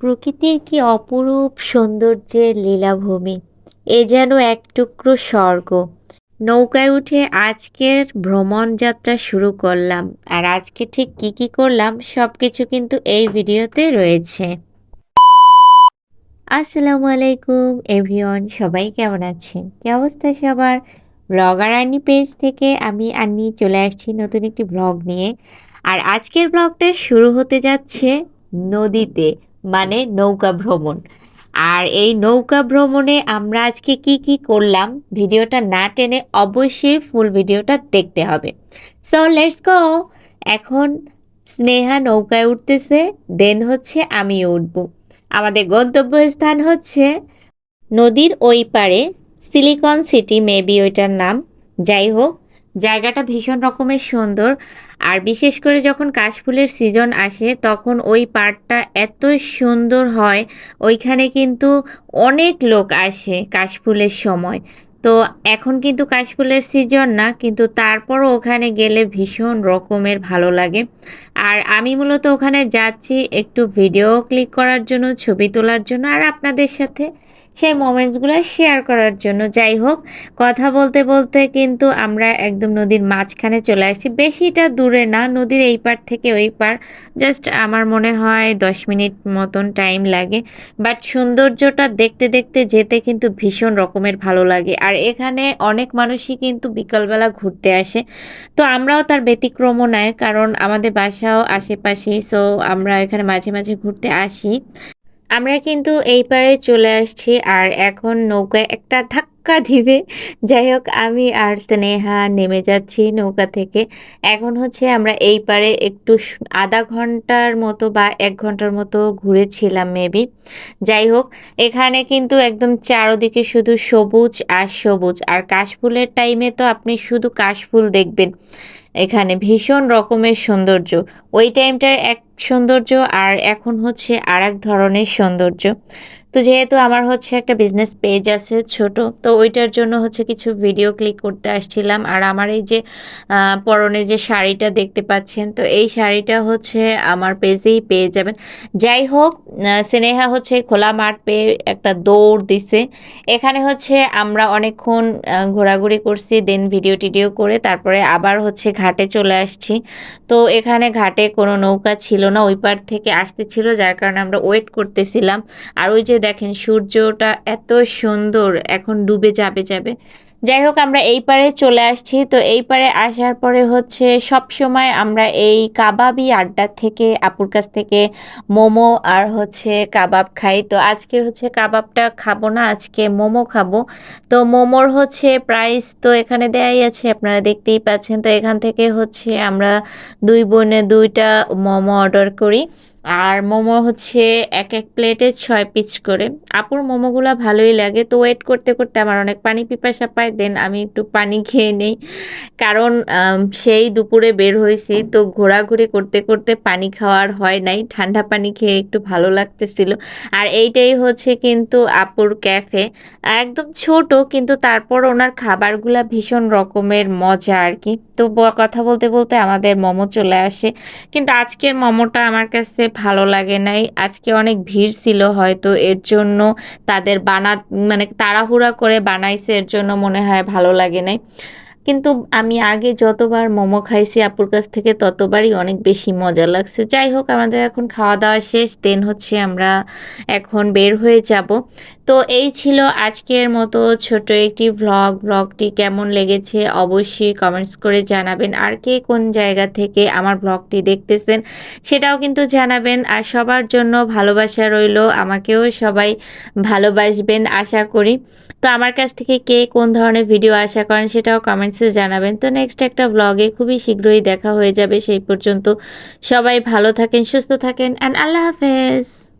প্রকৃতির কি অপরূপ সৌন্দর্যের লীলাভূমি? এ যেন এক টুকরো স্বর্গ। নৌকায় উঠে আজকের ভ্রমণ যাত্রা শুরু করলাম। আর আজকে ঠিক কি কি করলাম সব কিছু কিন্তু এই ভিডিওতে রয়েছে। আসসালামু আলাইকুম, এভরিওয়ান, সবাই কেমন আছেন? কি অবস্থা সবার? ব্লগার আর্নি পেজ থেকে আমি আর্নি চলে আসছি নতুন একটি ব্লগ নিয়ে। আর আজকের ব্লগটা শুরু হতে যাচ্ছে নদীতে। মানে নৌকা ভ্রমণ। আর এই নৌকা ভ্রমণে আমরা আজকে কি কি করলাম ভিডিওটা না টেনে অবশ্যই ফুল ভিডিওটা দেখতে হবে। সো লেটস গো এখন স্নেহা নৌকায় উঠতেছে দেন হচ্ছে আমি উঠবো। আমাদের গন্তব্যস্থান হচ্ছে নদীর ওই পারে সিলিকন সিটি মেবি ওইটার নাম। যাই হোক জায়গাটা ভীষণ রকমের সুন্দর। আর বিশেষ করে যখন কাশফুলের সিজন আসে, তখন ওই পার্কটা এত সুন্দর হয়, ওইখানে কিন্তু অনেক লোক আসে কাশফুলের সময়। তো এখন কিন্তু কাশফুলের সিজন না, কিন্তু তারপরও ওখানে গেলে ভীষণ রকমের ভালো লাগে। আর আমি মূলত ওখানে যাচ্ছি একটু ভিডিও ক্লিক করার জন্য, ছবি তোলার জন্য, আর আপনাদের সাথে সেই মোমেন্টসগুলো শেয়ার করার জন্য। যাই হোক, কথা বলতে বলতে কিন্তু আমরা একদম নদীর মাঝখানে চলে আসছি। বেশিটা দূরে না, নদীর এই পার থেকে ওই পার। জাস্ট আমার মনে হয় দশ মিনিট মতন টাইম লাগে। বাট সৌন্দর্যটা দেখতে দেখতে যেতে কিন্তু ভীষণ রকমের ভালো লাগে। আর এখানে অনেক মানুষই কিন্তু বিকালবেলা ঘুরতে আসে। তো আমরাও তার ব্যতিক্রমও নেয় কারণ আমাদের বাসাও আশেপাশেই। সো আমরা এখানে মাঝে মাঝে ঘুরতে আসি। আমরা কিন্তু এই পারে চলে আসছি আর এখন নৌকায় একটা ধাক্কা দিবে। যাই হোক, আমি আর স্নেহা নেমে যাচ্ছি নৌকা থেকে। এখন হচ্ছে আমরা এই পারে একটু আধা ঘণ্টার মতো বা এক ঘণ্টার মতো ঘুরেছিলাম মেবি। যাই হোক, এখানে কিন্তু একদম চারোদিকে শুধু সবুজ আর সবুজ। আর কাশফুলের টাইমে তো আপনি শুধু কাশফুল দেখবেন। এখানে ভীষণ রকমের সৌন্দর্য। ওই টাইমটার এক সৌন্দর্য আর এখন হচ্ছে আর এক ধরনের সৌন্দর্য। তো যেহেতু আমার হচ্ছে একটা বিজনেস পেজ আছে ছোট, তো ওইটার জন্য হচ্ছে কিছু ভিডিও ক্লিক করতে আসছিলাম। আর আমার এই যে পরনে যে শাড়িটা দেখতে পাচ্ছেন, তো এই শাড়িটা হচ্ছে আমার পেজেই পেয়ে যাবেন। যাই হোক স্নেহা হচ্ছে খোলা মাঠ পেয়ে একটা দৌড় দিছে। এখানে হচ্ছে আমরা অনেকক্ষণ ঘোরাঘুরি করছি দেন ভিডিও টিডিও করে তারপরে আবার হচ্ছে ঘাটে চলে আসছি। তো এখানে ঘাটে কোনো নৌকা ছিল না, ওই পার থেকে আসতেছিল, যার কারণে আমরা ওয়েট করতেছিলাম। আর ওই যে দেখেন, সূর্যটা এত সুন্দর, এখন ডুবে যাবে যাবে। যাই হোক আমরা এই পারে চলে আসছি। তো এই পারে আসার পরে হচ্ছে সব সময় আমরা এই কাবাবি আড্ডা থেকে, আপুর কাছ থেকে মোমো আর হচ্ছে কাবাব খাই। তো আজকে হচ্ছে কাবাবটা খাব না, আজকে মোমো খাব। তো মোমোর হচ্ছে প্রাইস তো এখানে দেয়াই আছে, আপনারা দেখতেই পাচ্ছেন। তো এখান থেকে হচ্ছে আমরা দুই বোনে দুইটা মোমো অর্ডার করি। আর মোমো হচ্ছে এক এক প্লেটে ছয় পিস করে। আপুর মোমোগুলো ভালোই লাগে। তো ওয়েট করতে করতে আমার অনেক পানি পিপাসা পায়। দেন আমি একটু পানি খেয়ে নেই। কারণ সেই দুপুরে বের হয়েছি। তো ঘোরাঘুরি করতে করতে পানি খাওয়ার হয় নাই। ঠান্ডা পানি খেয়ে একটু ভালো লাগতেছিল। আর এইটাই হচ্ছে কিন্তু আপুর ক্যাফে একদম ছোট, কিন্তু তারপর ওনার খাবারগুলা ভীষণ রকমের মজা আর কি। তো কথা বলতে বলতে আমাদের মোমো চলে আসে। কিন্তু আজকের মোমোটা আমার কাছে ভালো লাগে নাই। আজকে অনেক ভিড় ছিল হয়তো, এর জন্য তাদের বানা মানে তাড়াহুড়া করে বানাইছে, এর জন্য মনে হয় ভালো লাগে নাই। কিন্তু আমি আগে যতবার মোমো খাইছি আপুর কাছ থেকে, ততবারই অনেক বেশি মজা লাগছে। যাই হোক, আমাদের এখন খাওয়া দাওয়া শেষ, দেন হচ্ছে আমরা এখন বের হয়ে যাব। তো এই ছিল আজকের মতো ছোট একটি ভ্লগ ভ্লগটি কেমন লেগেছে অবশ্যই কমেন্টস করে জানাবেন। আর কে কোন জায়গা থেকে আমার ভ্লগটি দেখতেছেন সেটাও কিন্তু জানাবেন। আর সবার জন্য ভালোবাসা রইল, আমাকেও সবাই ভালোবাসবেন আশা করি। তো আমার কাছ থেকে কে কোন ধরনের ভিডিও আশা করেন সেটাও কমেন্টসে জানাবেন। তো নেক্সট একটা ব্লগে খুবই শীঘ্রই দেখা হয়ে যাবে, সেই পর্যন্ত সবাই ভালো থাকেন, সুস্থ থাকেন অ্যান্ড আল্লাহ হাফেজ।